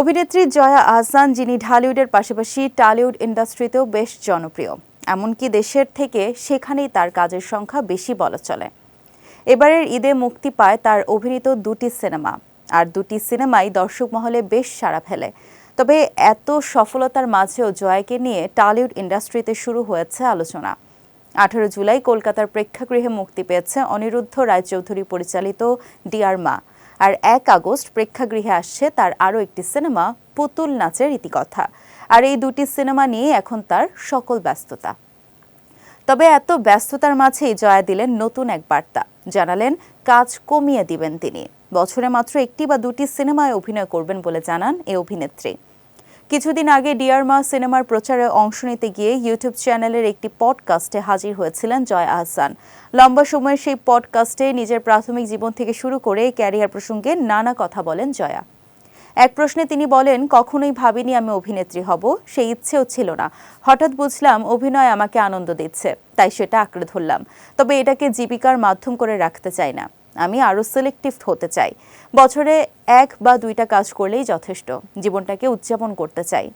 অভিনেত্রী জয়া আহসান, যিনি ঢালিউডের পাশাপাশি টালিউড ইন্ডাস্ট্রিতেও বেশ জনপ্রিয়। এমনকি দেশের থেকে সেখানেই তার কাজের সংখ্যা বেশি বলা চলে। এবারের ঈদে মুক্তি পায় তার অভিনীত দুটি সিনেমা। আর দুটি সিনেমাই দর্শক মহলে বেশ সাড়া ফেলে। তবে এত সফলতার মাঝেও জয়াকে নিয়ে টালিউড ইন্ডাস্ট্রিতে শুরু হয়েছে আলোচনা। আঠারো জুলাই কলকাতার প্রেক্ষাগৃহে মুক্তি পেয়েছে অনিরুদ্ধ রায়চৌধুরী পরিচালিত ডিয়ার মা। আর এক আগস্ট প্রেক্ষাগৃহে আসছে তার আরও একটি সিনেমা, পুতুল নাচের ইতিকথা আর এই দুটি সিনেমা নিয়ে এখন তার সকল ব্যস্ততা। তবে এত ব্যস্ততার মাঝেই জয়া দিলেন নতুন এক বার্তা। জানালেন, কাজ কমিয়ে দিবেন তিনি। বছরে মাত্র একটি বা দুটি সিনেমায় অভিনয় করবেন বলে জানান এই অভিনেত্রী। কিছুদিন আগে ডিয়ার মা সিনেমার প্রচারে অংশ নিতে গিয়ে ইউটিউব চ্যানেলের একটি পডকাস্টে হাজির হয়েছিলেন জয় আহসান। লম্বা সময়ের সেই পডকাস্টে নিজের প্রাথমিক জীবন থেকে শুরু করে ক্যারিয়ার প্রসঙ্গে নানা কথা বলেন জয়া। এক প্রশ্নে তিনি বলেন, কখনোই ভাবিনি আমি অভিনেত্রী হব সেই ইচ্ছেও ছিল না। হঠাৎ বুঝলাম, অভিনয় আমাকে আনন্দ দিচ্ছে, তাই সেটা আঁকড়ে ধরলাম। তবে এটাকে জীবিকার মাধ্যম করে রাখতে চাই না। আমি আরও সিলেক্টিভ হতে চাই। বছরে এক বা দুইটা কাজ করলেই যথেষ্ট। জীবনটাকে উদযাপন করতে চাই।